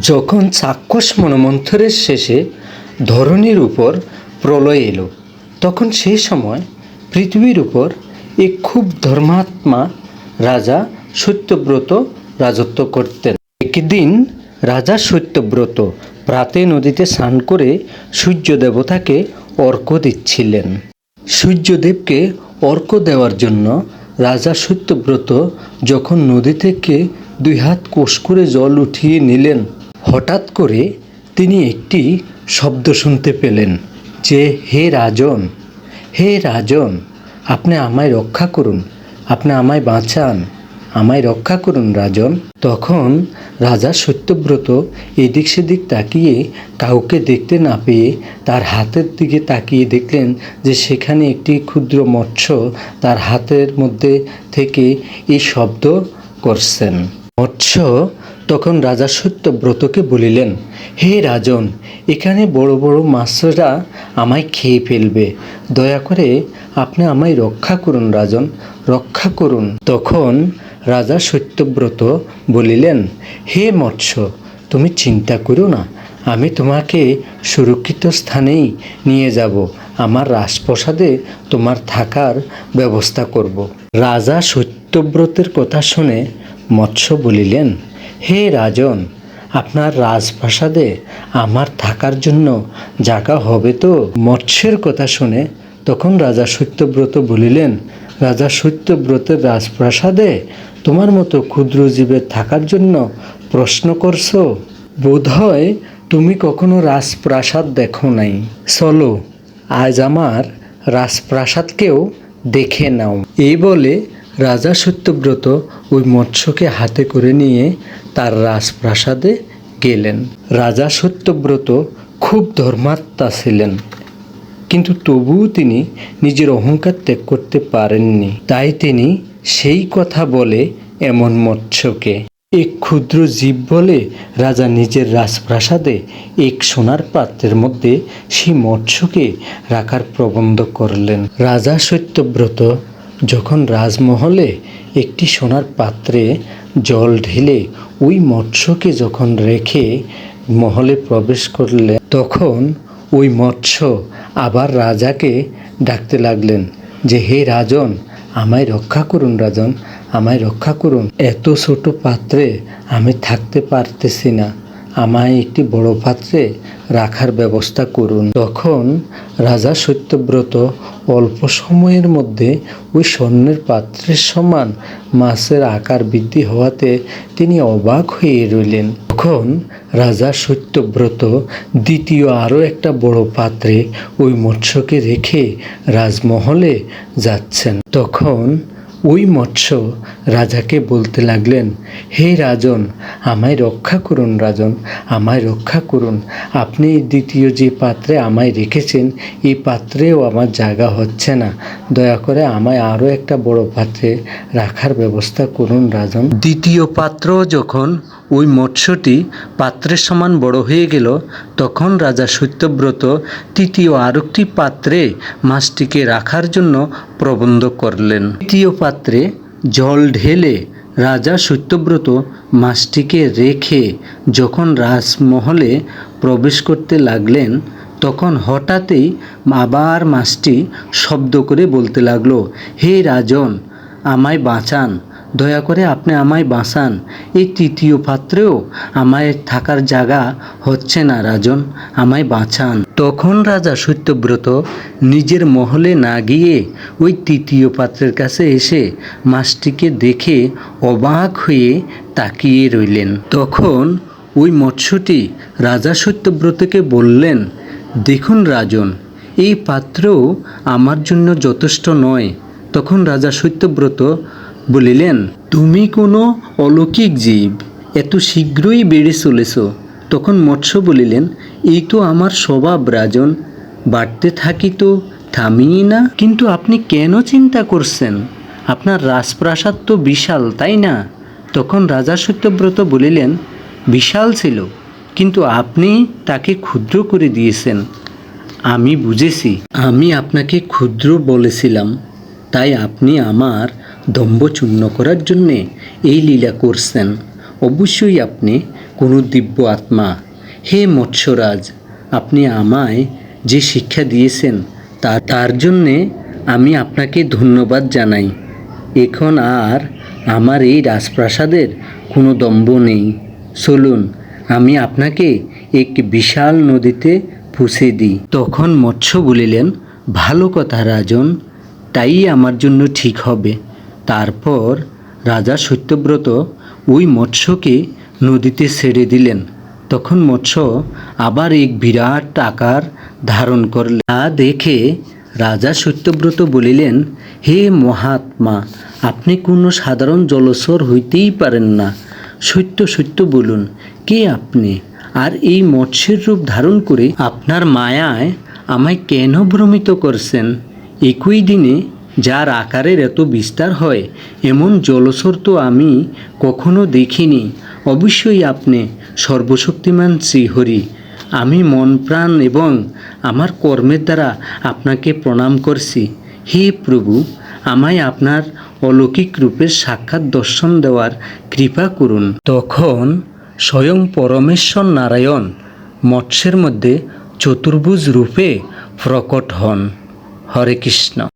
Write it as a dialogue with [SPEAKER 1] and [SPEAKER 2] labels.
[SPEAKER 1] যখন চাক্ষুষ মনমন্থরের শেষে ধরণীর উপর প্রলয় এলো, তখন সেই সময় পৃথিবীর উপর এক খুব ধর্মাত্মা রাজা সত্যব্রত রাজত্ব করতেন। একদিন রাজা সত্যব্রত প্রাতে নদীতে স্নান করে সূর্য দেবতাকে অর্ঘ্য দিচ্ছিলেন। সূর্যদেবকে অর্ক দেওয়ার জন্য রাজা সত্যব্রত যখন নদী থেকে দুই হাত কোষ করে জল উঠিয়ে নিলেন হঠাৎ করে তিনি একটি শব্দ শুনতে পেলেন যে, হে রাজন হে রাজন, আপনি আমায় রক্ষা করুন, আপনি আমায় বাঁচান, আমায় রক্ষা করুন, রাজন। তখন রাজা সত্যব্রত এদিক সেদিক তাকিয়ে কাউকে দেখতে না পেয়ে তার হাতের দিকে তাকিয়ে দেখলেন যে, সেখানে একটি ক্ষুদ্র মৎস্য তার হাতের মধ্যে থেকে এই শব্দ করছেন। মৎস্য তখন রাজা সত্যব্রতকে বলিলেন, হে রাজন, এখানে বড় বড় মাছরা আমায় খেয়ে ফেলবে। দয়া করে আপনি আমায় রক্ষা করুন রাজন, রক্ষা করুন। তখন রাজা সত্যব্রত বলিলেন, হে মৎস্য, তুমি চিন্তা করো না, আমি তোমাকে সুরক্ষিত স্থানেই নিয়ে যাব, আমার রাজপ্রসাদে তোমার থাকার ব্যবস্থা করব। রাজা সত্যব্রতের কথা শুনে মৎস্য বলিলেন হে রাজন, আপনার রাজপ্রাসাদে আমার থাকার জন্য জায়গা হবে তো? মৎস্যের কথা শুনে তখন রাজা সত্যব্রত বলিলেন, রাজা সত্যব্রতের রাজপ্রাসাদে তোমার মতো ক্ষুদ্র জীবের থাকার জন্য প্রশ্ন করছ? বোধহয় তুমি কখনো রাজপ্রাসাদ দেখো নাই। চলো, আজ আমার রাজপ্রাসাদকেও দেখে নাও। এই বলে রাজা সত্যব্রত ওই মৎস্যকে হাতে করে নিয়ে তার রাজপ্রাসাদে গেলেন। রাজা সত্যব্রত খুব ধর্মাত্মা ছিলেন, কিন্তু তবুও তিনি নিজের অহংকার ত্যাগ করতে পারেননি। তাই তিনি সেই কথা বলে এমন মৎস্যকে এক ক্ষুদ্র জীব বলে রাজা নিজের রাজপ্রাসাদে এক সোনার পাত্রের মধ্যে সেই মৎস্যকে রাখার প্রবন্ধ করলেন। রাজা সত্যব্রত যখন রাজমহলে একটি সোনার পাত্রে জল ঢেলে ওই মৎস্যকে যখন রেখে মহলে প্রবেশ করলেন, তখন ওই মৎস্য আবার রাজাকে ডাকতে লাগলেন যে, হে রাজন, আমায় রক্ষা করুন রাজন, আমায় রক্ষা করুন। এত ছোট পাত্রে আমি থাকতে পারতেছি না। আমায় একটি বড় পাত্রে রাখার ব্যবস্থা করুন। তখন রাজা সত্যব্রত অল্প সময়ের মধ্যে ওই স্বর্ণের পাত্রের সমান মাছের আকার বৃদ্ধি হওয়াতে তিনি অবাক হয়ে রইলেন। তখন রাজা সত্যব্রত দ্বিতীয় আরও একটা বড় পাত্রে ওই মৎস্যকে রেখে রাজমহলে যাচ্ছেন। তখন ওই মৎস্য রাজাকে বলতে লাগলেন, হে রাজন, আমায় রক্ষা করুন রাজন, আমায় রক্ষা করুন। আপনি দ্বিতীয় যে পাত্রে আমায় রেখেছেন, এই পাত্রেও আমার জায়গা হচ্ছে না। দয়া করে আমায় আরও একটা বড় পাত্রে রাখার ব্যবস্থা করুন রাজন। দ্বিতীয় পাত্র যখন ওই মৎস্যটি পাত্রের সমান বড় হয়ে গেল, তখন রাজা সত্যব্রত তৃতীয় আরেকটি পাত্রে মাছটিকে রাখার জন্য প্রবন্ধ করলেন। তৃতীয় জল ঢেলে রাজা সত্যব্রত মাছটিকে রেখে যখন রাজমহলে প্রবেশ করতে লাগলেন, তখন হঠাৎই আবার মাছটি শব্দ করে বলতে লাগল, হে রাজন, আমায় বাঁচান। দয়া করে আপনি আমায় বাঁচান। এই তৃতীয় পাত্রেও আমায় থাকার জায়গা হচ্ছে না, রাজন, আমায় বাঁচান। তখন রাজা সত্যব্রত নিজের মহলে না গিয়ে ওই তৃতীয় পাত্রের কাছে এসে মাছটিকে দেখে অবাক হয়ে তাকিয়ে রইলেন। তখন ওই মৎস্যটি রাজা সত্যব্রতকে বললেন, দেখুন রাজন, এই পাত্রও আমার জন্য যথেষ্ট নয়। তখন রাজা সত্যব্রত বলিলেন, তুমি কোনো অলৌকিক জীব, এত শীঘ্রই বেড়ে চলেছ। তখন মৎস্য বলিলেন, এই তো আমার স্বভাব রাজন, বাড়তে থাকি তো থামিই না। কিন্তু আপনি কেন চিন্তা করছেন? আপনার রাজপ্রাসাদ তো বিশাল, তাই না? তখন রাজা সত্যব্রত বলিলেন, বিশাল ছিল, কিন্তু আপনি তাকে ক্ষুদ্র করে দিয়েছেন। আমি বুঝেছি, আমি আপনাকে ক্ষুদ্র বলেছিলাম, তাই আপনি আমার দম্ভ চূর্ণ করার জন্যে এই লীলা করছেন। অবশ্যই আপনি কোনো দিব্য আত্মা। হে মৎস্যরাজ, আপনি আমায় যে শিক্ষা দিয়েছেন তা তার জন্যে আমি আপনাকে ধন্যবাদ জানাই। এখন আর আমার এই রাজপ্রাসাদের কোনো দম্ভ নেই। চলুন, আমি আপনাকে এক বিশাল নদীতে পুষে দিই। তখন মৎস্য বলিলেন, ভালো কথা রাজন, তাই আমার জন্য ঠিক হবে। তারপর রাজা সত্যব্রত ওই মৎস্যকে নদীতে ছেড়ে দিলেন। তখন মৎস্য আবার এক বিরাট আকার ধারণ করলেন। তা দেখে রাজা সত্যব্রত বলিলেন, হে মহাত্মা, আপনি কোনো সাধারণ জলস্বর হইতেই পারেন না। সত্য সত্য বলুন, কে আপনি? আর এই মৎস্যের রূপ ধারণ করে আপনার মায়ায় আমায় কেন ভ্রমিত করছেন? একই দিনে যার আকারের এত বিস্তার হয়, এমন জলস্বর তো আমি কখনো দেখিনি। অবশ্যই আপনি সর্বশক্তিমান শ্রীহরি। আমি মন প্রাণ এবং আমার কর্মের দ্বারা আপনাকে প্রণাম করছি। হে প্রভু, আমায় আপনার অলৌকিক রূপের সাক্ষাৎ দর্শন দেওয়ার কৃপা করুন। তখন স্বয়ং পরমেশ্বর নারায়ণ মৎস্যের মধ্যে চতুর্ভুজ রূপে প্রকট হন। হরে কৃষ্ণ।